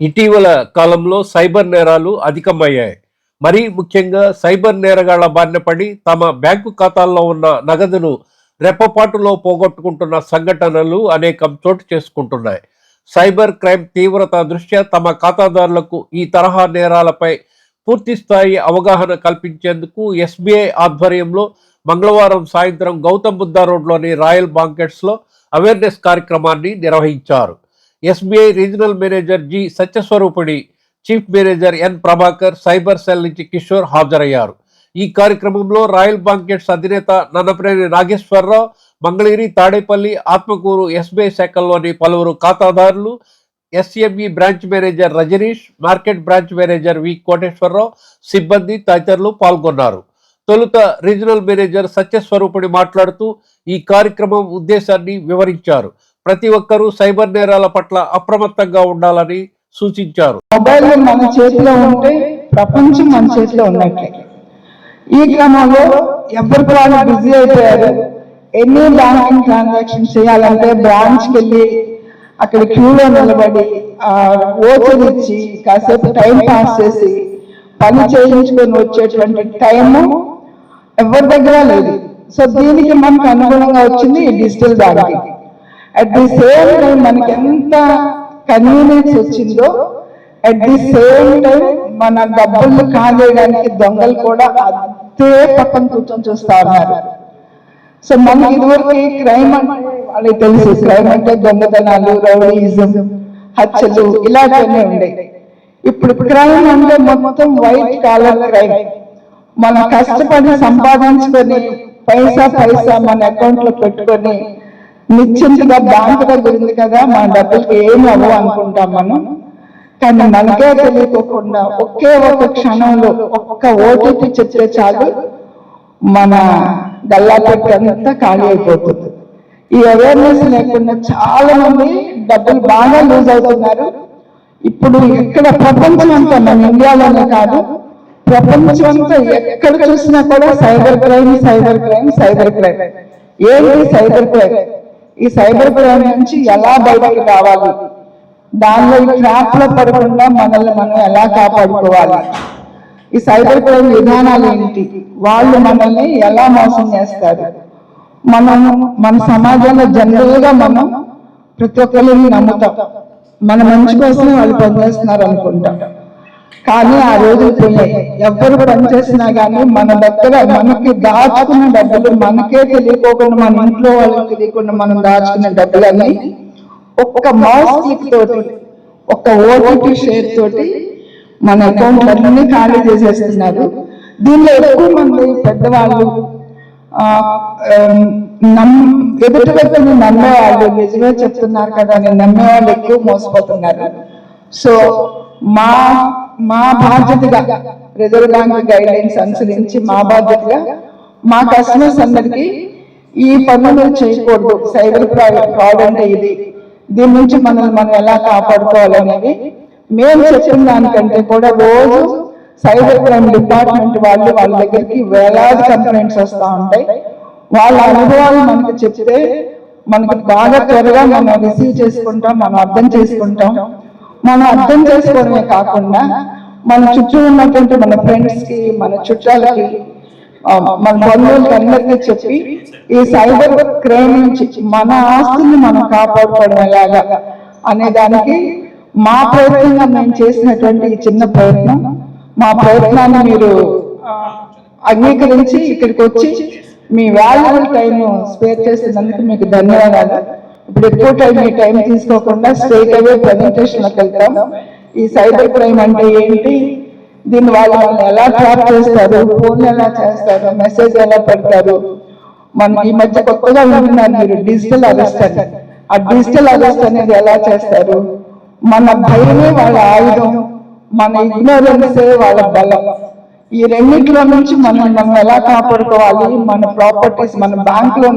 ఇటీవల కాలంలో సైబర్ నేరాలు అధికమయ్యాయి. మరీ ముఖ్యంగా సైబర్ నేరగాళ్ళ బారిన పడి తమ బ్యాంకు ఖాతాల్లో ఉన్న నగదును రెప్పపాటులో పోగొట్టుకుంటున్న సంఘటనలు అనేకం చోటు చేసుకుంటున్నాయి. సైబర్ క్రైమ్ తీవ్రత దృష్ట్యా తమ ఖాతాదారులకు ఈ తరహా నేరాలపై పూర్తి స్థాయి అవగాహన కల్పించేందుకు ఎస్బీఐ ఆధ్వర్యంలో మంగళవారం సాయంత్రం గౌతమ్ బుద్ధ రోడ్లోని రాయల్ బాంకెట్స్లో అవేర్నెస్ కార్యక్రమాన్ని నిర్వహించారు. SBI regional manager G సత్యస్వరూపుడి chief manager N Prabhakar cyber cell నుంచి కిషోర్ హాజరయ్యారు. ఈ కార్యక్రమంలో రాయల్ బాంకెట్స్ అధినేత నన్నపనేని నాగేశ్వరరావు మంగళగిరి తాడేపల్లి ఆత్మకూరు ఎస్బీఐ శాఖల్లోని పలువురు ఖాతాదారులు SME branch manager Rajneesh market branch manager V Koteswararao సిబ్బంది తదితరులు పాల్గొన్నారు. తొలుత రీజనల్ మేనేజర్ సత్యస్వరూపుడి మాట్లాడుతూ ఈ కార్యక్రమం ఉద్దేశాన్ని వివరించారు. ప్రతి ఒక్కరూ సైబర్ నేరాల పట్ల అప్రమత్తంగా ఉండాలని సూచించారు. మొబైల్ మన చేతిలో ఉంటే ప్రపంచం మన చేతిలో ఉన్నట్లే. ఈ క్రమంలో ఎవరికి వాళ్ళు బిజీ అయిపోయారు? ఎన్ని బ్యాంకింగ్ ట్రాన్సాక్షన్ చేయాలంటే బ్రాంచ్కి వెళ్ళి అక్కడ క్యూలో నిలబడి ఓచర్ ఇచ్చి కాసేపు టైం పాస్ చేసి పని చేయించుకొని వచ్చేటువంటి టైము ఎవరి దగ్గర లేదు. సో దీనికి మనకు అనుగుణంగా వచ్చింది ఈ digital banking. At the same time మనకి ఎంత కన్వీనియన్స్ వచ్చిందో అట్ ది సేమ్ టైం మన డబ్బులు కాజేయడానికి దొంగలు కూడా అదే పక్కన కూర్చొని చూస్తా ఉన్నారు. సో మనకి ఇదివరకు క్రైమ్ అంటే వాళ్ళకి తెలుసు క్రైమ్ అంటే దొంగతనాలు రౌడీజం హత్యలు ఇలాంటివన్నీ ఉండే ఇప్పుడు క్రైమ్ అంటే మొత్తం వైట్ కాలర్ క్రైమ్ మనం కష్టపడి సంపాదించుకొని పైసా పైసా మన అకౌంట్లో పెట్టుకొని నిశ్చింతగా బ్యాంకు దగ్గర ఉంది కదా మన డబ్బులకి ఏమి అవ్వవు అనుకుంటాం మనం. కానీ మనకే తెలియకోకుండా ఒకే ఒక క్షణంలో ఒక్క ఓటీపీ చెప్తే చాలు మన గల్లాపెట్టి అంతా ఖాళీ అయిపోతుంది. ఈ అవేర్నెస్ లేకుండా చాలా మంది డబ్బులు బాగా లూజ్ అవుతున్నారు. ఇప్పుడు ఎక్కడ ప్రపంచం అంతా మన ఇండియాలోనే కాదు ప్రపంచం అంతా ఎక్కడ చూసినా కూడా cyber crime cyber crime cyber crime ఏంటి సైబర్ క్రైమ్ ఈ సైబర్ క్రైమ్ నుంచి ఎలా బయటకు రావాలి? దానిలో ఈ ట్రాప్లో పడకుండా మనల్ని మనం ఎలా కాపాడుకోవాలి? ఈ సైబర్ క్రైమ్ విధానాలు ఏంటి? వాళ్ళు మనల్ని ఎలా మోసం చేస్తారు? మనం మన సమాజంలో జనరల్గా మనం ప్రతి ఒక్కరిని నమ్ముతాం. మన మంచి కోసమే వాళ్ళు పనిచేస్తున్నారు అనుకుంటాం. కానీ ఆ రోజులు పోయాయి ఎవరు పనిచేసినా కానీ మన దగ్గర మనకి దాచుకున్న డబ్బులు మనకే తెలియకోకుండా మన ఇంట్లో వాళ్ళకి తెలియకుండా మనం దాచుకున్న డబ్బులన్నీ ఒక్క మౌస్ క్లిక్ తోటి ఒక్క ఓటీపీ షేర్ తోటి మన అకౌంట్ అన్ని ఖాళీ చేసేస్తున్నారు. దీనిలో ఎక్కువ మంది పెద్దవాళ్ళు ఎదుటి వ్యక్తిని నమ్మేవాళ్ళు నిజమే చెప్తున్నారు కదా అని నమ్మేవాళ్ళు ఎక్కువ మోసపోతున్నారు. సో మా మా బాధ్యతగా రిజర్వ్ బ్యాంక్ గైడ్ లైన్స్ అనుసరించి మా బాధ్యతగా మా కస్టమర్స్ అందరికి ఈ పనులు చేయకూడదు. సైబర్ ఫ్రాడ్ అంటే ఇది. దీని నుంచి మనల్ని మనం ఎలా కాపాడుకోవాలనేది మేము చెప్పిన దానికంటే కూడా రోజు సైబర్ క్రైమ్ డిపార్ట్మెంట్ వాళ్ళు వాళ్ళ దగ్గరికి వేలాది కంప్లైంట్స్ వస్తూ ఉంటాయి. వాళ్ళ అనుభవాలు మనకి చెప్తే మనకు బాగా త్వరగా మనం రిసీవ్ చేసుకుంటాం మనం అర్థం చేసుకుంటాం. మనం అర్థం చేసుకోవడమే కాకుండా మన చుట్టూ ఉన్నటువంటి మన ఫ్రెండ్స్కి మన చుట్టాలకి మన బంధువులకి అందరికీ చెప్పి ఈ సైబర్ క్రైమ్ నుంచి మన ఆస్తుల్ని మనం కాపాడుకోవడం ఎలాగా అనే దానికి మా ప్రయత్నంగా మేము చేసినటువంటి ఈ చిన్న ప్రయత్నం మా ప్రయత్నాన్ని మీరు అంగీకరించి ఇక్కడికి వచ్చి మీ వాల్యుబుల్ టైం స్పేర్ చేసినందుకు మీకు ధన్యవాదాలు. ఇప్పుడు ఎక్కువ టైం మీ టైం తీసుకోకుండా స్ట్రైట్ అవే ప్రజెంటేషన్లోకి వెళ్తాం. ఈ సైబర్ క్రైమ్ అంటే ఏంటి? దీన్ని వాళ్ళు మనం ఎలా ట్రాప్ చేస్తారు? ఫోన్ ఎలా చేస్తారు? మెసేజ్ ఎలా పెడతారు? మన ఈ మధ్య కొత్తగా ఉంటున్నారు మీరు డిజిటల్ అరెస్ట్ అని. ఆ డిజిటల్ అరెస్ట్ అనేది ఎలా చేస్తారు? మన భయమే వాళ్ళ ఆయుధం. మన ఇగ్నోరెన్సే వాళ్ళ బలం. ఈ రెండింటిలో నుంచి మనం మనం ఎలా కాపాడుకోవాలి? మన ప్రాపర్టీస్ మన బ్యాంక్లో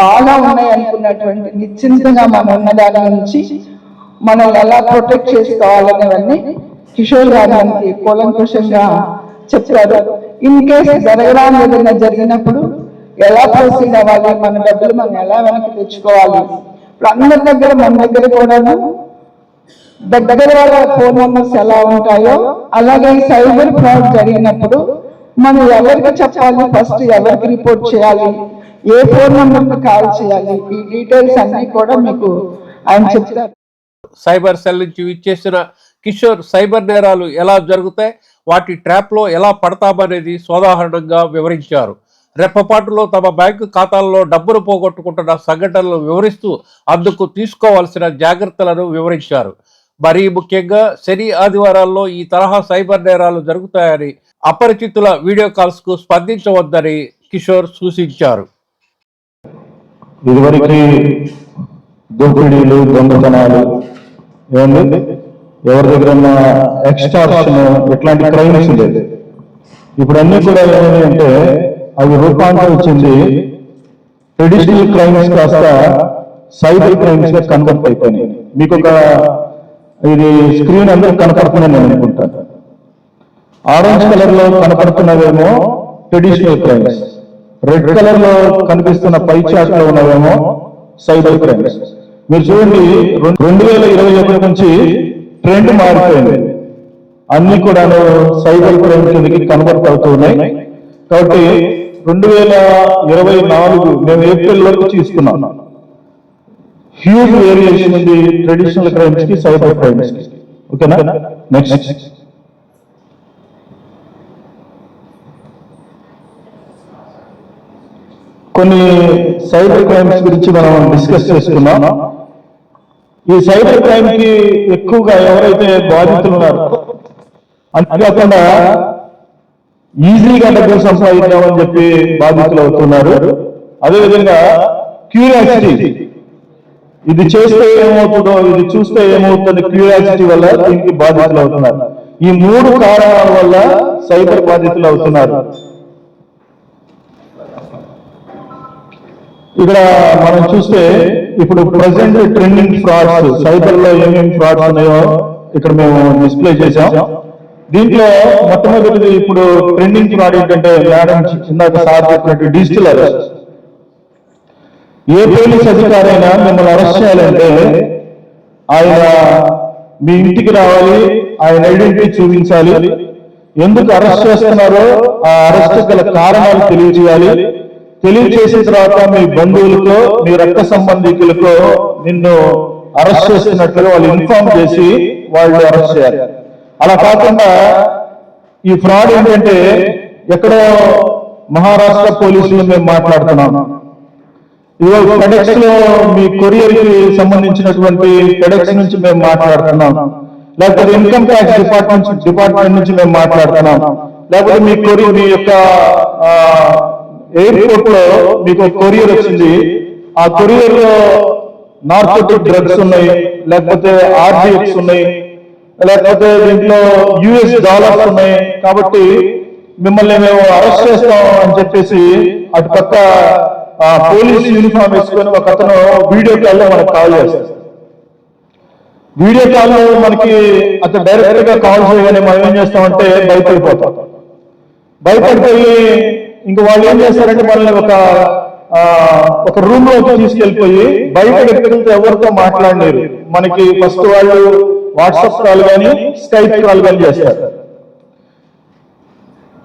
బాగా ఉన్నాయి అనుకున్నటువంటి నిశ్చింతగా మనం ఉన్న దాని నుంచి మనం ఎలా ప్రొటెక్ట్ చేసుకోవాలనేవన్నీ కిషోర్ గారు మనకి కూలంకుషంగా చెప్పారు. ఇన్ కేస్ జరగడానికి ఏదైనా జరిగినప్పుడు ఎలా ప్రొసీడ్ అవ్వాలి? మన డబ్బులు మనం ఎలా వెనక్కి తెచ్చుకోవాలి? ఇప్పుడు అందరి దగ్గర మన దగ్గర కూడా దగ్గర వాళ్ళ ఫోన్ నెంబర్స్ ఎలా ఉంటాయో అలాగే సైబర్ ఫ్రాడ్ జరిగినప్పుడు మనం ఎవరికి చెప్పాలి? ఫస్ట్ ఎవరికి రిపోర్ట్ చేయాలి? ఏ ఫోన్ నెంబర్కి కాల్ చేయాలి? ఈ డీటెయిల్స్ అన్ని కూడా మీకు ఆయన చెప్తారు. సైబర్ సెల్ నుంచి ఇచ్చేసిన కిషోర్ సైబర్ నేరాలు ఎలా జరుగుతాయి? వాటి ట్రాప్లో ఎలా పడతామనేది సోదాహరణంగా వివరించారు. రెప్పపాటులో తమ బ్యాంకు ఖాతాల్లో డబ్బును పోగొట్టుకుంటున్న సంఘటనలు వివరిస్తూ అందుకు తీసుకోవాల్సిన జాగ్రత్తలను వివరించారు. మరీ ముఖ్యంగా శని ఆదివారాల్లో ఈ తరహా సైబర్ నేరాలు జరుగుతాయని అపరిచితుల వీడియో కాల్స్కు స్పందించవద్దని కిషోర్ సూచించారు. ఇదివరకు దోపిడీలు దొంగతనాలు ఏమండి ఎవరి దగ్గర ఉన్న ఇట్లాంటి క్రైమ్స్ లేదు ఇప్పుడు అన్ని కూడా ఏమైంది అంటే అవి రూపాంతరం వచ్చింది ట్రెడిషనల్ క్రైమ్స్ కాస్త సైబర్ క్రైమ్స్గా కన్వర్ట్ అయిపోయినాయి. మీకు ఒక ఇది స్క్రీన్ అందరూ కనపడుతుందని నేను అనుకుంటాను ఆరెంజ్ కలర్లో కనపడుతున్నవేమో ట్రెడిషనల్ క్రైమ్స్ రెడ్ కలర్లో కనిపిస్తున్న పై చాట్లో ఉన్నవేమో సైబర్ క్రైమ్స్ మీరు చూడండి రెండు వేల ఇరవై ఒకటి నుంచి ట్రెండ్ మారిపోయింది. అన్ని కూడా సైబర్ క్రైమ్ కిందకి కన్వర్ట్ కాబట్టి రెండు వేల ఇరవై నాలుగు మేము ఏప్రిల్ వరకు తీసుకున్నాం. హ్యూజ్ వేరియేషన్ ఉంది ట్రెడిషనల్ క్రైమ్స్కి సైబర్ క్రైమ్స్కి ఓకేనా నెక్స్ట్ కొన్ని సైబర్ క్రైమ్స్ గురించి మనం డిస్కస్ చేసుకున్నాం ఈ సైబర్ క్రైమ్కి ఎక్కువగా ఎవరైతే బాధితులు ఉన్నారో అంతేకాకుండా ఈజీగా డబ్బులు సంపాదించామని చెప్పి బాధితులు అవుతున్నారు. అదేవిధంగా క్యూరియాసిటీ ఇది చేస్తే ఏమవుతుందో ఇది చూస్తే ఏమవుతుందో క్యూరియాసిటీ వల్ల దీనికి బాధితులు అవుతున్నారు. ఈ మూడు కారణాల వల్ల సైబర్ బాధితులు అవుతున్నారు. ఇక్కడ మనం చూస్తే ఇప్పుడు ప్రజెంట్ ట్రెండింగ్ ఫ్రాడ్స్ సైబర్లో ఏమేమి ఫ్రాడ్స్ ఉన్నాయో ఇక్కడ మేము డిస్ప్లే చేసాం దీంట్లో మొట్టమొదటిది ఇప్పుడు ట్రెండింగ్ ఫ్రాడ్ ఏంటంటే మేడం ఇందాక సార్ చెప్పినట్టు డిజిటల్ అరెస్ట్ ఏ పోలీస్ అధికారైనా మిమ్మల్ని అరెస్ట్ చేయాలంటే ఆయన మీ ఇంటికి రావాలి ఆయన ఐడెంటిటీ చూపించాలి. ఎందుకు అరెస్ట్ చేస్తున్నారో ఆ అరెస్ట్ గల కారణాలు తెలియజేయాలి. తెలియజేసిన తర్వాత మీ బంధువులతో మీ రక్త సంబంధికులతో నిన్ను అరెస్ట్ చేస్తున్నట్లుగా వాళ్ళు ఇన్ఫార్మ్ చేసి వాళ్ళు అరెస్ట్ చేయాలి. అలా కాకుండా ఈ ఫ్రాడ్ ఏంటంటే ఎక్కడో మహారాష్ట్ర పోలీసులు మేము మాట్లాడుతున్నాం. ఇవాళ ఫెడెక్స్లో మీ కొరియర్కి సంబంధించినటువంటి ఫెడెక్స్ నుంచి మేము మాట్లాడుతున్నాం. లేకపోతే ఇన్కమ్ ట్యాక్స్ డిపార్ట్మెంట్ డిపార్ట్మెంట్ నుంచి మేము మాట్లాడుతున్నాం. లేకపోతే మీ కొరియర్ మీ యొక్క ఎయిర్పోర్ట్లో మీకు కొరియర్ వచ్చింది. ఆ కొరియర్లో నార్కోటిక్ డ్రగ్స్ ఉన్నాయి లేకపోతే ఆర్డిఎక్స్ ఉన్నాయి లేకపోతే దీంట్లో యుఎస్ డాలర్స్ ఉన్నాయి. కాబట్టి మిమ్మల్ని మేము అరెస్ట్ చేస్తాం అని చెప్పేసి అటు పక్క పోలీస్ యూనిఫామ్ వేసుకొని ఒక అతను వీడియో కాల్లో మనకు కాల్ చేస్తాడు. వీడియో కాల్ మనకి అతను డైరెక్ట్గా కాల్ చేయగానే మనం ఏం చేస్తామంటే భయపడిపోతాం. భయపడిపోయి ఇంక వాళ్ళు ఏం చేస్తారంటే మనల్ని ఒక ఒక రూమ్లోకి తీసుకెళ్ళిపోయి బయట వ్యక్తులతో ఎవరితో మాట్లాడలేరు. మనకి ఫస్ట్ వాళ్ళు వాట్సాప్ కాల్ కానీ స్కైప్ కాల్ కానీ చేస్తారు.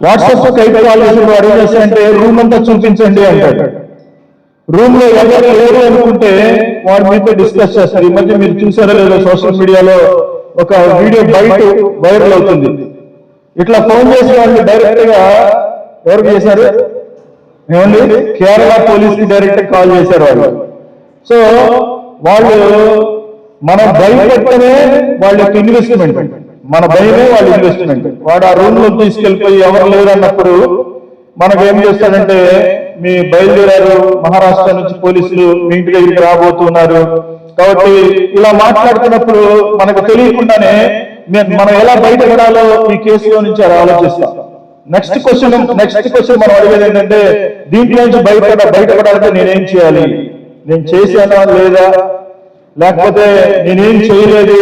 వాట్సాప్ స్కైప్ కాల్ చేసిన వాడు ఏం చేస్తారంటే రూమ్ అంతా చూపించండి అంటాడు. రూమ్లో ఎవరు లేరు అనుకుంటే వాడు మీతో డిస్కస్ చేస్తారు. ఈ మధ్య మీరు చూసారో లేదో సోషల్ మీడియాలో ఒక వీడియో బయట వైరల్ అవుతుంది. ఇట్లా ఫోన్ చేసి వాళ్ళు డైరెక్ట్గా ఎవరికి చేశారు? ఏమండి? కేరళ పోలీస్కి డైరెక్ట్ కాల్ చేశారు వాళ్ళు సో వాళ్ళు మన భయపెట్టనే వాళ్ళ యొక్క ఇన్వెస్ట్మెంట్ మన భయమే వాళ్ళ ఇన్వెస్ట్మెంట్ వాడు ఆ రూమ్లో తీసుకెళ్ళిపోయి ఎవరు లేదన్నప్పుడు మనకు ఏం చేస్తాడంటే మీ బయలుదేరారు మహారాష్ట్ర నుంచి పోలీసులు మీ ఇంటి దగ్గరికి రాబోతున్నారు. కాబట్టి ఇలా మాట్లాడుతున్నప్పుడు మనకు తెలియకుండానే మనం ఎలా బయటపడాలో ఈ కేసులో నుంచి ఆలోచిస్తాం. నెక్స్ట్ క్వశ్చన్ నెక్స్ట్ క్వశ్చన్ మనం అడిగేది ఏంటంటే దీంట్లో నుంచి బయటపడ బయటపడాలంటే నేనేం చేయాలి? నేను చేశానా లేదా? లేకపోతే నేనేం చేయలేదు?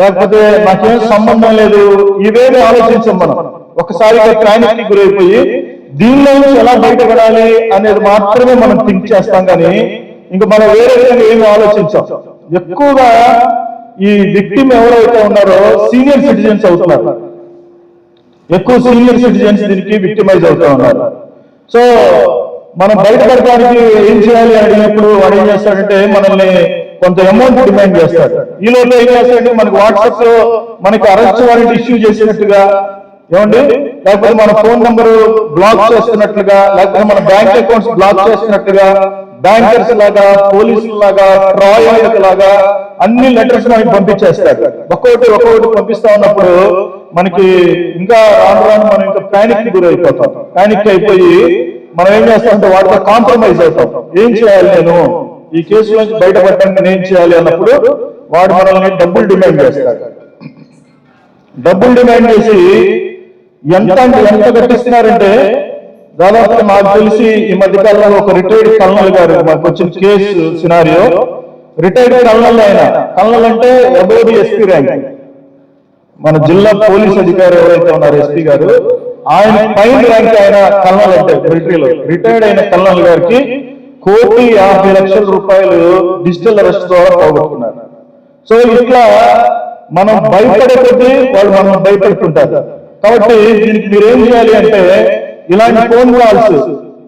లేకపోతే నాకేం సంబంధం లేదు? ఇవేమి ఆలోచించాం మనం? ఒకసారిగా ట్రైనింగ్ గురైపోయి దీనిలో నుంచి ఎలా బయటపడాలి అనేది మాత్రమే మనం థింక్ చేస్తాం కానీ ఇంకా మనం వేరే విధంగా ఏమి ఆలోచించాం. ఎక్కువగా ఈ విక్టిమ్ ఎవరైతే ఉన్నారో సీనియర్ సిటిజన్స్ అవుతున్నారు. ఎక్కువ సీనియర్ సిటిజన్స్ దీనికి విక్టిమైజ్ అవుతూ ఉన్నారు. సో మనం బయటపడటానికి ఏం చేయాలి అడిగినప్పుడు వాడు ఏం చేస్తాడంటే మనల్ని కొంత అమౌంట్ డిమాండ్ చేస్తాడు. ఈ లోపల ఏం చేస్తాడంటే మనకి వాట్సాప్లో మనకి అరెస్ట్ వారెంట్ ఇష్యూ చేసినట్టుగా ఏమండి? లేకపోతే మన ఫోన్ నంబర్ బ్లాక్ చేస్తున్నట్లుగా లేకపోతే మన బ్యాంక్ అకౌంట్స్ బ్లాక్ చేస్తున్నట్టుగా బ్యాంకర్స్ లాగా పోలీసుల లాగా ట్రాయల్ లాగా అన్ని లెటర్స్ మనకి పంపించేస్తాడు ఒక్కొక్కటి ఒక్కొక్కటి పంపిస్తా ఉన్నప్పుడు మనకి ఇంకా రాను రాను మనం ఇంకా ప్యానిక్కి గురైపోతాం. ప్యానిక్ అయిపోయి మనం ఏం చేస్తామంటే వాటితో కాంప్రమైజ్ అవుతాం. ఏం చేయాలి నేను? ఈ కేసు నుంచి బయటపడటానికి నేను ఏం చేయాలి అన్నప్పుడు వాడు మనల్ని డబ్బులు డిమాండ్ చేస్తాడు. డబ్బులు డిమాండ్ చేసి ఎంత అంటే ఎంత కట్టిస్తున్నారంటే దాదాపు నాకు తెలిసి ఈ మధ్య కాలంలో ఒక రిటైర్డ్ కల్నల్ గారు మాకు వచ్చిన కేసు సినారియో రిటైర్డ్ కల్నల్ ఆయన. కల్నల్ అంటే అబోది ఎస్పీ ర్యాంక్ మన జిల్లా పోలీస్ అధికారి ఎవరైతే ఉన్నారు ఎస్పీ గారు ఆయన పైన ర్యాంక్ ఆయన కల్నల్ అంటే మిలిటరీలో రిటైర్డ్ అయిన కల్నల్ గారికి కోటి యాభై లక్షల రూపాయలు డిజిటల్ అరెస్ట్ ద్వారా పోగొట్టుకున్నారు. సో ఇట్లా మనం భయపడే కొద్దీ వాళ్ళు మనం భయపెడుతుంటారు. కాబట్టి దీనికి మీరు ఏం చేయాలి అంటే ఇలాంటి ఫోన్ కాల్స్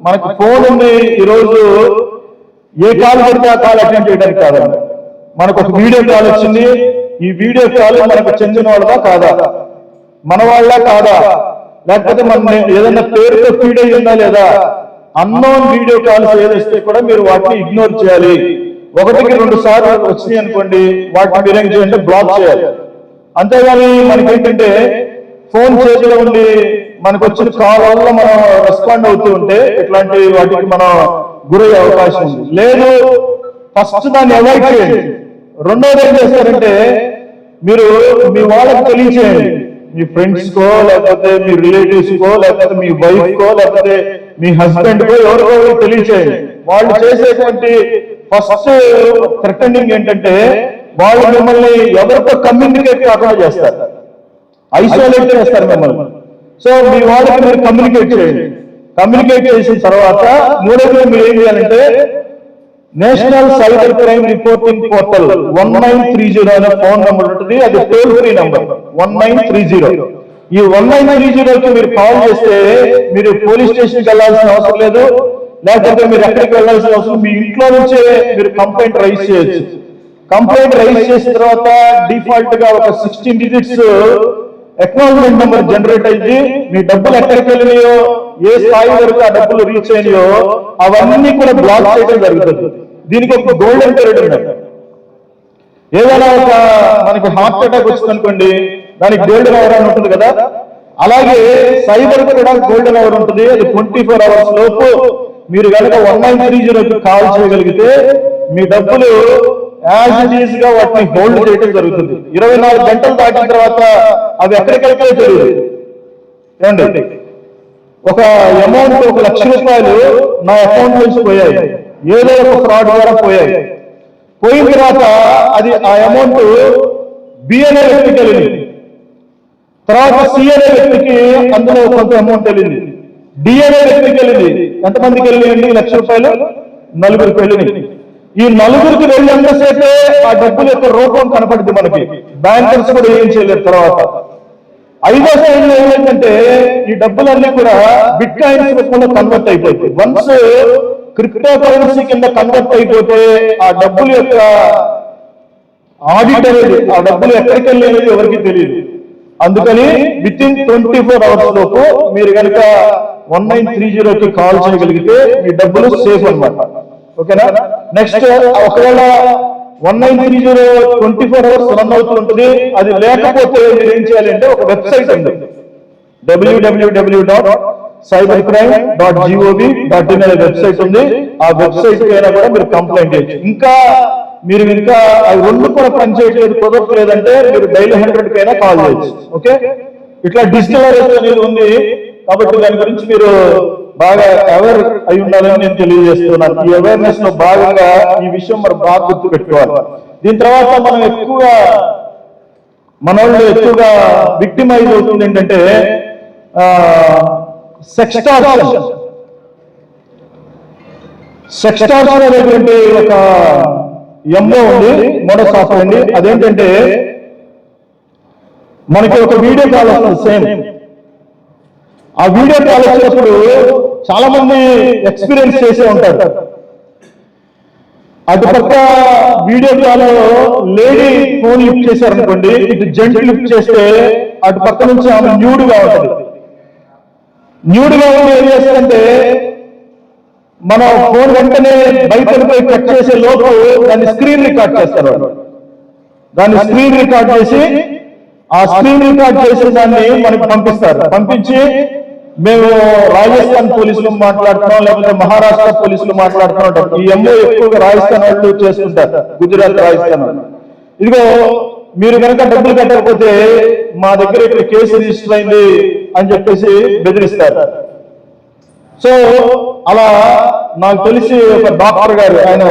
మనకి ఫోన్ ఉంది ఈరోజు ఏ కాల్ పడితే ఆ కాల్ అటెండ్ చేయడానికి కాదండి. మనకు ఒక వీడియో కాల్ వచ్చింది. ఈ వీడియో కాల్ మనకు చెందిన వాళ్ళదా కాదా? మన వాళ్ళ కాదా? లేకపోతే మన ఏదైనా పేరుతో ఫీడ్ అయి ఉందా లేదా? అన్నోన్ వీడియో కాల్స్ ఏదైతే కూడా మీరు వాటిని ఇగ్నోర్ చేయాలి. ఒకటికి రెండు సార్లు వచ్చినాయి అనుకోండి వాటిని మీరు ఏం చేయాలంటే బ్లాక్ చేయాలి. అంతేగాని మనకేంటంటే ఫోన్ చేతిలో ఉండి మనకు వచ్చిన కాల్ వల్ల మనం రెస్పాండ్ అవుతూ ఉంటే ఇట్లాంటి వాటికి మనం గురయ్యే అవకాశం ఉంది. లేదు ఫస్ట్ దాన్ని అవాయిడ్ చేయండి. రెండోది ఏం చేస్తారంటే మీరు మీ వాళ్ళకి తెలియచేయండి. మీ ఫ్రెండ్స్ కో లేకపోతే మీ రిలేటివ్స్ కో లేకపోతే మీ వైఫ్ కో లేకపోతే మీ హస్బెండ్ కో ఎవరికో తెలియచేయండి. వాళ్ళు చేసేటువంటి ఫస్ట్ థ్రెటనింగ్ ఏంటంటే వాళ్ళు మిమ్మల్ని ఎవరితో కమ్యూనికేట్ కాకుండా చేస్తారు. ఐసోలేట్ చేస్తారు మిమ్మల్ని. సో మీ వాళ్ళకి మీరు కమ్యూనికేట్ చేయండి. కమ్యూనికేట్ చేసిన తర్వాత మూడోది మీరు ఏం చేయాలంటే national cyber crime reporting portal one nine three zero అనే ఫోన్ నెంబర్ ఉంటుంది. అది toll free number one nine three zero ఈ వన్ నైన్ త్రీ జీరోకి మీరు కాల్ చేస్తే మీరు పోలీస్ స్టేషన్కి వెళ్ళాల్సిన అవసరం లేదు. లేకపోతే మీరు ఎక్కడికి వెళ్ళాల్సిన అవసరం మీ ఇంట్లో నుంచే మీరు కంప్లైంట్ రైజ్ చేయొచ్చు. కంప్లైంట్ రైజ్ చేసిన తర్వాత డిఫాల్ట్గా ఒక sixteen digits acknowledgement number generate అయ్యి మీ డబ్బులు ఎక్కడికి వెళ్ళినాయో ఏ స్థాయి వరకు ఆ డబ్బులు రీచ్ అయినాయో అవన్నీ కూడా బ్లాక్ చేయడం జరుగుతుంది. దీనికి ఒక గోల్డెన్ పీరియడ్ ఉన్నది ఏదైనా ఒక మనకి హార్ట్ అటాక్ వచ్చింది అనుకోండి దానికి గోల్డెన్ అవర్ అని ఉంటుంది కదా? అలాగే సైబర్ కూడా గోల్డెన్ అవర్ ఉంటుంది. అది ట్వంటీ ఫోర్ అవర్స్ లోపు మీరు కనుక వన్ నైన్ త్రీ జీరోకి కాల్ చేయగలిగితే మీ డబ్బులు యాజ్ ఇట్ ఈస్గా వాటిని హోల్డ్ చేయడం జరుగుతుంది. ఇరవై నాలుగు గంటలు దాటిన తర్వాత అవి ఎక్కడికెళ్తే తెలియదు ఏమండి? ఒక అమౌంట్ ఒక లక్ష రూపాయలు నా అకౌంట్ నుంచి పోయాయి. ఏదో ఒక ఫ్రాడ్ ద్వారా పోయాయి. పోయిన తర్వాత అది ఆ అమౌంట్ బిఎన్ఏ వ్యక్తికి వెళ్ళింది. తర్వాత సిఎన్ఏ వ్యక్తికి అందులో కొంత అమౌంట్ వెళ్ళింది. డిఎన్ఏ వ్యక్తికి వెళ్ళింది. ఎంతమందికి వెళ్ళింది? లక్ష రూపాయలు? నలుగురికి వెళ్ళినాయి ఈ నలుగురికి వెళ్ళినంతసేపే ఆ డబ్బుల యొక్క రూపం కనపడింది మనకి? బ్యాంకర్స్ కూడా ఏం చేయలేదు తర్వాత. ఐదో స్టేజ్లో ఏమైందంటే ఈ డబ్బులన్నీ కూడా బిట్ కాయిన్స్ రూపంలో కన్వర్ట్ అయిపోయింది. వన్స్ క్రిప్టో కరెన్సీ కింద కన్వర్ట్ అయిపోతే ఆ డబ్బుల యొక్క ఆడిట్ అనేది ఆ డబ్బులు ఎక్కడికి వెళ్ళేది ఎవరికి తెలియదు. అందుకని within twenty four hours లోపు మీరు కనుక వన్ నైన్ త్రీ జీరోకి కాల్ చేయగలిగితే మీ డబ్బులు సేఫ్ అన్నమాట. ఓకేనా? నెక్స్ట్ ఒకవేళ one nine three zero twenty four hours run అవుతూ ఉంటుంది అది లేకపోతే మీరు ఏం చేయాలంటే ఒక వెబ్సైట్ ఉంది. WWW dot cyber crime dot GOV dot in అనే వెబ్సైట్ ఉంది. ఆ వెబ్సైట్ పైన కూడా మీరు కంప్లైంట్ చేయొచ్చు. ఇంకా మీరు ఇంకా అవి రెండు కూడా పనిచేయట్లేదు కుదరట్లేదంటే మీరు డైలీ హండ్రెడ్ పైన కాల్ చేయొచ్చు. ఓకే? ఇట్లా డిజిటల్ అనేది ఉంది. కాబట్టి దాని గురించి మీరు బాగా అవేర్ అయి ఉండాలని నేను తెలియజేస్తున్నాను. ఈ అవేర్నెస్లో భాగంగా ఈ విషయం మరి బాగా గుర్తు పెట్టుకోవాలి దీని తర్వాత మనం ఎక్కువగా మన వాళ్ళు ఎక్కువగా విక్టిమైజ్ అవుతుంది ఏంటంటే సెక్స్టార్షన్ సెక్స్టార్షన్ అనేటువంటి ఒక ఎంఓ ఉంది మోడో సాఫ్ట్వేర్ అండి అదేంటంటే మనకి ఒక వీడియో కాల్ వస్తుంది సేమ్ ఆ వీడియో కాల్ వచ్చినప్పుడు చాలా మంది ఎక్స్పీరియన్స్ చేసే ఉంటారు. అటు పక్క video call lady phone lift చేశారనుకోండి ఇటు జెంట్ లిఫ్ట్ చేస్తే అటు పక్క నుంచి ఆమె న్యూడ్గా ఉంటుంది. న్యూడ్గా ఉండి ఏం చేస్తుందంటే మన ఫోన్ వెంటనే బయటపై కట్ చేసే లోపు దాన్ని స్క్రీన్ రికార్డ్ చేస్తారు దాన్ని స్క్రీన్ రికార్డ్ చేసి ఆ స్క్రీన్ రికార్డ్ చేసిన దాన్ని మనకి పంపిస్తారు. పంపించి మేము రాజస్థాన్ పోలీసులు మాట్లాడుతున్నాం లేకపోతే మహారాష్ట్ర పోలీసులు మాట్లాడుతున్నాం ఈ ఎంఓ ఎక్కువగా రాజస్థాన్ వాళ్ళు చేసుకుంటారు గుజరాత్ రాజస్థాన్ ఇదిగో మీరు కనుక డబ్బులు కట్టకపోతే మా దగ్గర ఇక్కడ కేసు రిజిస్టర్ అయింది అని చెప్పేసి బెదిరిస్తారు. సో అలా నాకు తెలిసి ఒక డాక్టర్ గారు ఆయన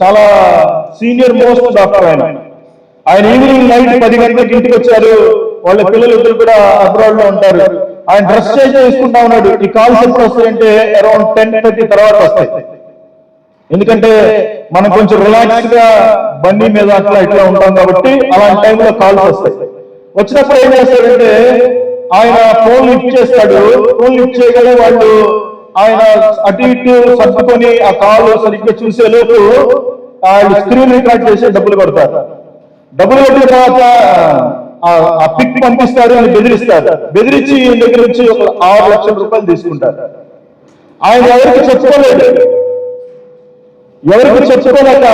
చాలా సీనియర్ మోస్ట్ డాక్టర్ ఆయన. ఆయన ఈవినింగ్ నైట్ పది గంటలకు ఇంటికి వచ్చారు. వాళ్ళ పిల్లలు ఇద్దరు కూడా అబ్రాడ్లో ఉంటారు. ఆయన డ్రెస్ చేంజ్ చేసుకుంటా ఉన్నాడు. ఈ కాల్స్ ఎప్పుడు వస్తాయంటే అరౌండ్ టెన్ థర్టీ తర్వాత వస్తాయి. ఎందుకంటే మనం కొంచెం రిలాక్స్గా బండి మీద అట్లా ఇట్లా ఉంటాం కాబట్టి అలాంటి టైంలో కాల్స్ వస్తాయి. వచ్చినప్పుడు ఏం చేస్తాడంటే ఆయన ఫోన్ లిఫ్ట్ చేస్తాడు. ఫోన్ లిఫ్ట్ చేయగలే వాళ్ళు ఆయన అటు ఇటు సర్దుకొని ఆ కాల్ సరిగ్గా చూసే లోపు వాళ్ళు స్క్రీన్ రికార్డ్ చేసి డబ్బులు కొడతారు. డబ్బులు కొట్టిన తర్వాత ఆ- ఆ పిక్ పంపిస్తారు అని బెదిరిస్తారు. బెదిరించి ఈయన దగ్గర నుంచి ఒక ఆరు లక్షల రూపాయలు తీసుకుంటారు. ఆయన ఎవరికి చెప్పుకోలేదు. ఎవరికి చెప్పుకోలేక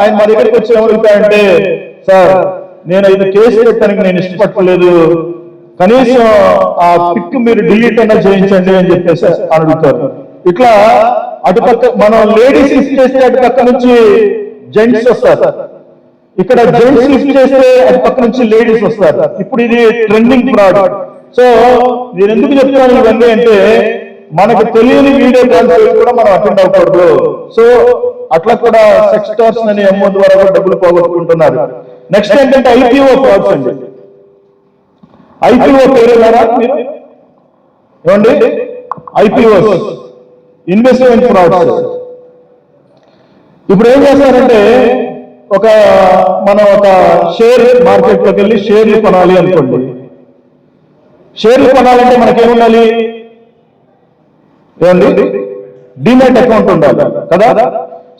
ఆయన మా దగ్గరికి వచ్చి ఎవరుంటాయంటే సార్ నేను ఇది కేసు పెట్టడానికి నేను ఇష్టపడలేదు. కనీసం ఆ పిక్ మీరు డిలీట్ అయినా చేయించండి అని చెప్పేసి అడుగుతారు. ఇట్లా అటుపక్క మనం లేడీస్ ఇస్ చేస్తే అటు పక్క నుంచి జెంట్స్ వస్తారు. ఇక్కడ జెంట్స్ లిఫ్ట్ చేస్తే అటు పక్క నుంచి లేడీస్ వస్తారు. ఇప్పుడు ఇది ట్రెండింగ్ ఫ్రాడ్ సో నేను ఎందుకు చెప్తాను ఇవన్నీ అంటే మనకు తెలియని వీడియో కాల్స్ కూడా మనం అటెండ్ అవ్వకూడదు. సో అట్లా కూడా సెక్స్ టార్స్ అనే ఎంఓ ద్వారా కూడా డబ్బులు పోగొట్టుకుంటున్నారు. నెక్స్ట్ ఏంటంటే ఐపీఓ ఫ్రాడ్స్ అండి. ఐపీఓ పేరు ఏమండి? ఐపీఓస్ ఇన్వెస్ట్మెంట్ ఫ్రాడ్స్ ఇప్పుడు ఏం చేస్తారంటే ఒక మనం ఒక షేర్ మార్కెట్లోకి వెళ్ళి షేర్లు కొనాలి అనుకోండి. షేర్లు కొనాలంటే మనకేముండాలి? ఏమండి? డిమాట్ అకౌంట్ ఉండాలి కదా?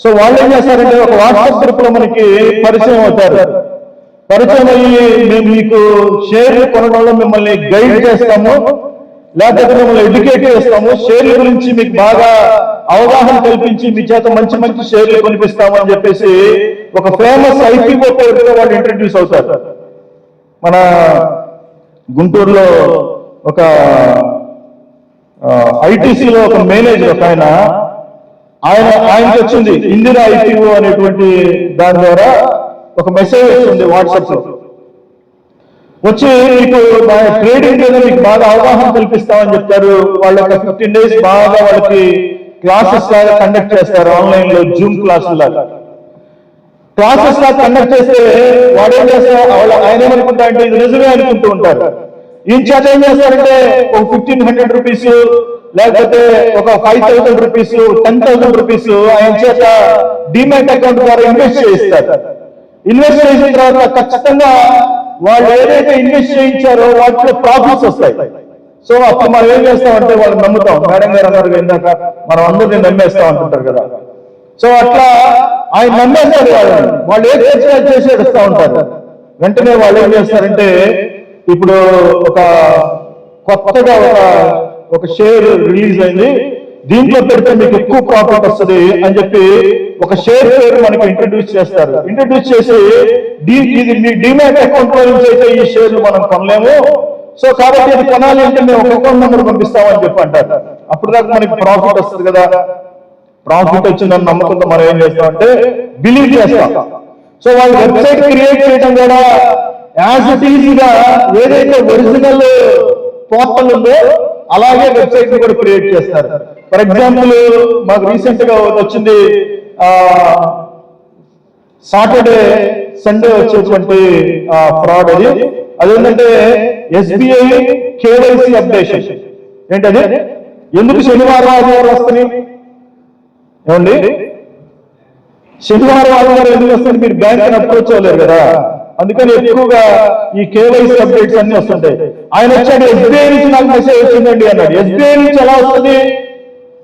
సో వాళ్ళు ఏం చేస్తారంటే ఒక వాట్సాప్ గ్రూప్లో మనకి పరిచయం అవుతారు. పరిచయం అయ్యి మేము మీకు షేర్లు కొనడంలో మిమ్మల్ని గైడ్ చేస్తాము. లేకపోతే మిమ్మల్ని ఎడ్యుకేట్ చేస్తాము. షేర్ల గురించి మీకు బాగా అవగాహన కల్పించి మీ చేత మంచి మంచి షేర్లు కొనిపిస్తాము అని చెప్పేసి ఒక ఫేమస్ ఐపీఓ పేరుతో వాళ్ళు ఇంట్రడ్యూస్ అవుతారు. మన గుంటూరులో ఒక ఐటీసీలో ఒక మేనేజర్ ఒక ఆయన. ఆయన ఆయనకి వచ్చింది ఇందిరా ఐపీఓ అనేటువంటి దాని ద్వారా ఒక మెసేజ్ వచ్చింది వాట్సాప్లో వచ్చి మీకు ట్రేడింగ్ మీద మీకు బాగా అవగాహన కల్పిస్తామని చెప్తారు వాళ్ళ ఒక ఫిఫ్టీన్ డేస్ బాగా వాళ్ళకి క్లాసెస్ లాగా కండక్ట్ చేస్తారు ఆన్లైన్లో జూమ్ క్లాసులు లాగా. క్లాసెస్ లాగా కండక్ట్ చేస్తే వాడు ఏం చేస్తారు వాళ్ళ ఆయన ఏమనుకుంటా అంటే ఇది నిజమే అనుకుంటూ ఉంటారు ఈ చేత ఏం చేస్తారంటే ఒక ఫిఫ్టీన్ హండ్రెడ్ రూపీస్ లేకపోతే ఒక five thousand rupees ten thousand rupees ఆయన చేత డిమెట్ అకౌంట్ ద్వారా ఇన్వెస్ట్ చేయిస్తారు. ఇన్వెస్ట్ చేసిన తర్వాత ఖచ్చితంగా వాళ్ళు ఏదైతే ఇన్వెస్ట్ చేయించారో వాటిలో ప్రాఫిట్స్ వస్తాయి. సో అప్పుడు మనం ఏం చేస్తామంటే వాళ్ళు నమ్ముతాం. మేడం గారు అన్నారు ఏందాక మనం అందరినీ నమ్మేస్తాం అంటుంటారు కదా. సో అట్లా ఆయన నమ్మేస్తారు వాళ్ళని. వాళ్ళు ఏ చేసినా చేసేస్తా ఉంటారు. వెంటనే వాళ్ళు ఏం చేస్తారంటే ఇప్పుడు ఒక కొత్తగా ఒక ఒక షేర్ రిలీజ్ అయింది. దీంట్లో పెడితే మీకు ఎక్కువ ప్రాఫిట్ వస్తుంది అని చెప్పి ఒక షేర్ పేరు మనకి ఇంట్రడ్యూస్ చేస్తారు. ఇంట్రడ్యూస్ చేసి ఇది మీ డిమాట్ అకౌంట్లో నుంచి అయితే ఈ షేర్లు మనం కొనలేము. సో కాబట్టి ఇది కొనాలి అంటే మేము ఒక అకౌంట్ నెంబర్ పంపిస్తామని చెప్పి అంటారు. అప్పుడు దాకా మనకి ప్రాఫిట్ వస్తుంది కదా. ప్రాఫిట్ వచ్చిందని నమ్మకంతో మనం ఏం చేస్తామంటే బిలీవ్ చేస్తాం. సో వాళ్ళు వెబ్సైట్ క్రియేట్ చేయడం కూడా యాజ్ ఇట్ ఈజీగా ఏదైతే ఒరిజినల్ పోర్టల్ ఉందో అలాగే వెబ్సైట్ కూడా క్రియేట్ చేస్తారు. ఫర్ ఎగ్జాంపుల్ మాకు రీసెంట్గా వచ్చింది సాటర్డే సండే వచ్చేటువంటి ఫ్రాడ్ అది. అదేంటంటే ఎస్బీఐ కేవైసీ అప్డేషన్. ఏంటది? ఎందుకు శనివారం ఆదివారం వస్తున్నాయి ఏమండి? శనివారం ఆదివారం ఎందుకు వస్తుంది మీరు బ్యాంక్ అప్రోచ్ అవ్వలేరు కదా. అందుకని ఎక్కువగా ఈ కేవైసీ అప్డేట్స్ అన్ని వస్తుంటాయి. ఆయన వచ్చాడు ఎస్బీఐ నుంచి నాకు మెసేజ్ వచ్చిందండి అన్నాడు. ఎస్బీఐ నుంచి ఎలా వస్తుంది?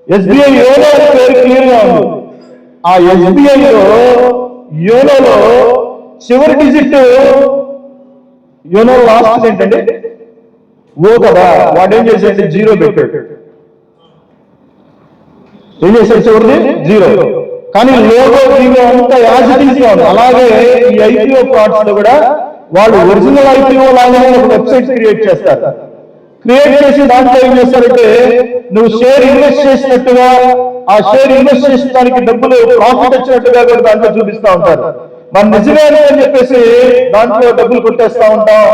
ఎస్బీఐ యోనో పేరు క్లియర్గా ఉంది. ఆ ఎస్బీఐ లో యోనోలో చివరి డిజిట్ యోనో లాస్ట్ ఏంటండి ఓ కదా వాడు ఏం చేశాడు జీరో పెట్టాడు. ఏం చేశాడు చివరిది? జీరో. కానీ లోగో జీరో అంతా యాజిటీస్గా ఉంది అలాగే ఈ ఐపీఓ ఫ్రాడ్స్లో కూడా వాళ్ళు ఒరిజినల్ ఐపీఓ లాగానే ఒక వెబ్సైట్ క్రియేట్ చేస్తారు. క్రియేట్ చేసి దాంట్లో ఏం చేస్తారంటే నువ్వు షేర్ ఇన్వెస్ట్ చేసినట్టుగా ఆ షేర్ ఇన్వెస్ట్ చేసిన దానికి డబ్బులు ప్రాఫిట్ వచ్చినట్టుగా కూడా దాంట్లో చూపిస్తా ఉంటారు. మన నిజమే అని చెప్పేసి దాంట్లో డబ్బులు కొట్టేస్తా ఉంటాం.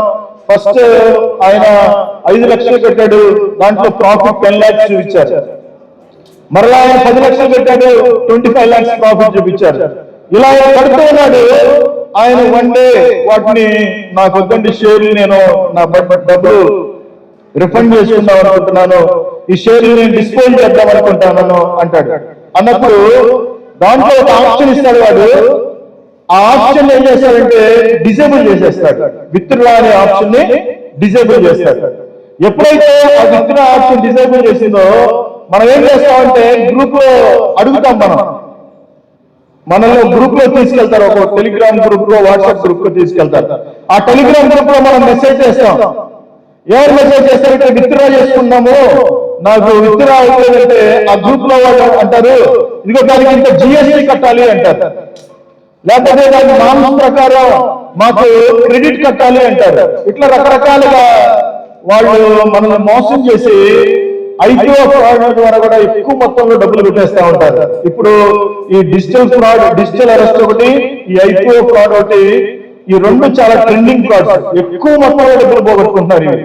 ఫస్ట్ ఆయన ఐదు లక్షలు కట్టాడు దాంట్లో ప్రాఫిట్ టెన్ ల్యాక్స్ చూపించారు. మరలా ఆయన పది లక్షలు కట్టాడు ట్వంటీ ఫైవ్ ల్యాక్స్ ప్రాఫిట్ చూపించారు. ఇలా కడుతూ ఉన్నాడు. ఆయన వన్ డే వాటిని నాకు వద్దండి షేర్లు నేను నా డబ్బులు రిఫండ్ చేసుకుందాం అనుకుంటున్నాను. ఈ షేర్లు నేను డిస్పోజ్ చేద్దాం అనుకుంటున్నాను అంటాడు. అన్నప్పుడు దాంట్లో ఒక ఆప్షన్ ఇస్తాడు వాడు. ఆ ఆప్షన్ ఏం చేస్తాడంటే డిజేబుల్ చేసేస్తాడు. విత్డ్రా అనే ఆప్షన్ని డిజేబుల్ చేస్తాడు. ఎప్పుడైతే ఆ విత్డ్రా ఆప్షన్ డిజేబుల్ చేసిందో మనం ఏం చేస్తామంటే గ్రూప్లో అడుగుతాం మనం. మనల్ని గ్రూప్లో తీసుకెళ్తారు. ఒక టెలిగ్రామ్ గ్రూప్లో వాట్సాప్ గ్రూప్లో తీసుకెళ్తారు. ఆ టెలిగ్రామ్ గ్రూప్లో మనం మెసేజ్ చేస్తాం. ఎవరు మెసేజ్ చేస్తారంటే విత్డ్రా చేసుకున్నాము నాకు విత్డ్రా అయిపోయిందంటే ఆ గ్రూప్లో వాళ్ళు అంటారు ఇదిగో దానికి ఇంత జిఎస్టీ కట్టాలి అంటారు. లేకపోతే దాని నామం ప్రకారం మాకు క్రెడిట్ కట్టాలి అంటారు. ఇట్లా రకరకాలుగా వాళ్ళు మనల్ని మోసం చేసి ఐపీఓ ఫ్రాడ్ ద్వారా కూడా ఎక్కువ మొత్తంలో డబ్బులు పెట్టేస్తా ఉంటారు. ఇప్పుడు ఈ డిజిటల్ ఫ్రాడ్ డిజిటల్ అరెస్ట్ ఒకటి ఈ ఐపీఓ ఫ్రాడ్ ఒకటి ఈ రెండు చాలా ట్రెండింగ్ ఫ్రాడ్స్ ఎక్కువ మొత్తంలో డబ్బులు పోగొట్టుకుంటున్నారు